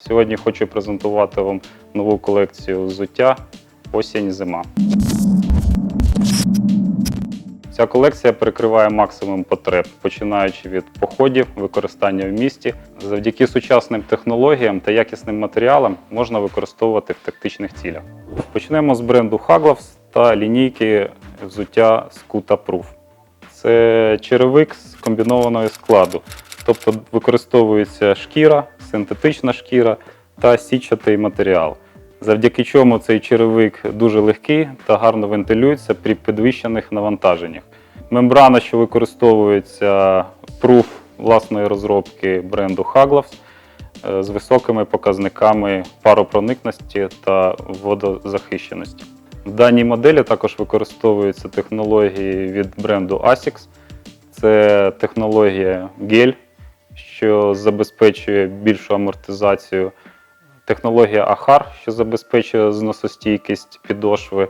Сьогодні хочу презентувати вам нову колекцію взуття осінь-зима. Ця колекція перекриває максимум потреб, починаючи від походів, використання в місті. Завдяки сучасним технологіям та якісним матеріалам можна використовувати в тактичних цілях. Почнемо з бренду Hagloves та лінійки взуття Scuta Proof. Це черевик з комбінованого складу, тобто використовується шкіра, синтетична шкіра та січатий матеріал. Завдяки чому цей черевик дуже легкий та гарно вентилюється при підвищених навантаженнях. Мембрана, що використовується пруф власної розробки бренду Hagloves, е, з високими показниками паропроникності та водозахищеності. В даній моделі також використовуються технології від бренду ASICS. Це технологія гель, що забезпечує більшу амортизацію. Технологія AHAR, що забезпечує зносостійкість підошви,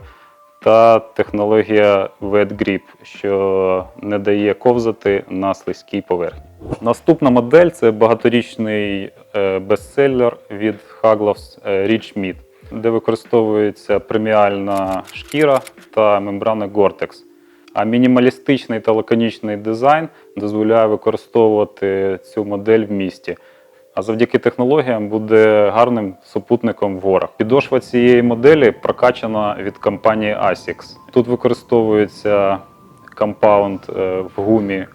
та технологія Wet Grip, що не дає ковзати на слизькій поверхні. Наступна модель це багаторічний е, бестселер від Hagloves е, Rich Meat, де використовується преміальна шкіра та мембрана Gore-Tex. А мінімалістичний та лаконічний дизайн дозволяє використовувати цю модель в місті. А завдяки технологіям буде гарним супутником в горах. Підошва цієї моделі прокачана від компанії ASICS. Тут використовується компаунд е, в гумі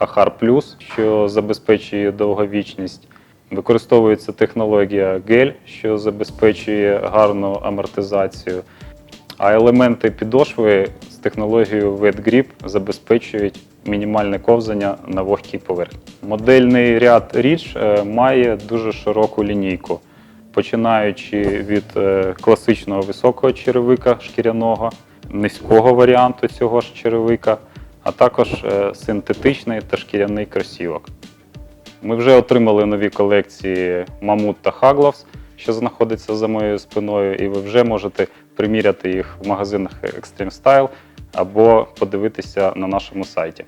Ahar Plus, що забезпечує довговічність. Використовується технологія гель, що забезпечує гарну амортизацію. А елементи підошви з технологією Wet Grip забезпечують мінімальне ковзання на вогкій поверхні. Модельний ряд Reach е, має дуже широку лінійку, починаючи від е, класичного високого черевика шкіряного, низького варіанту цього ж черевика, а також е, синтетичний та шкіряний кросівок. Ми вже отримали нові колекції Мамут та Хагловс, що знаходиться за моєю спиною, і ви вже можете приміряти їх в магазинах Extreme Style або подивитися на нашому сайті.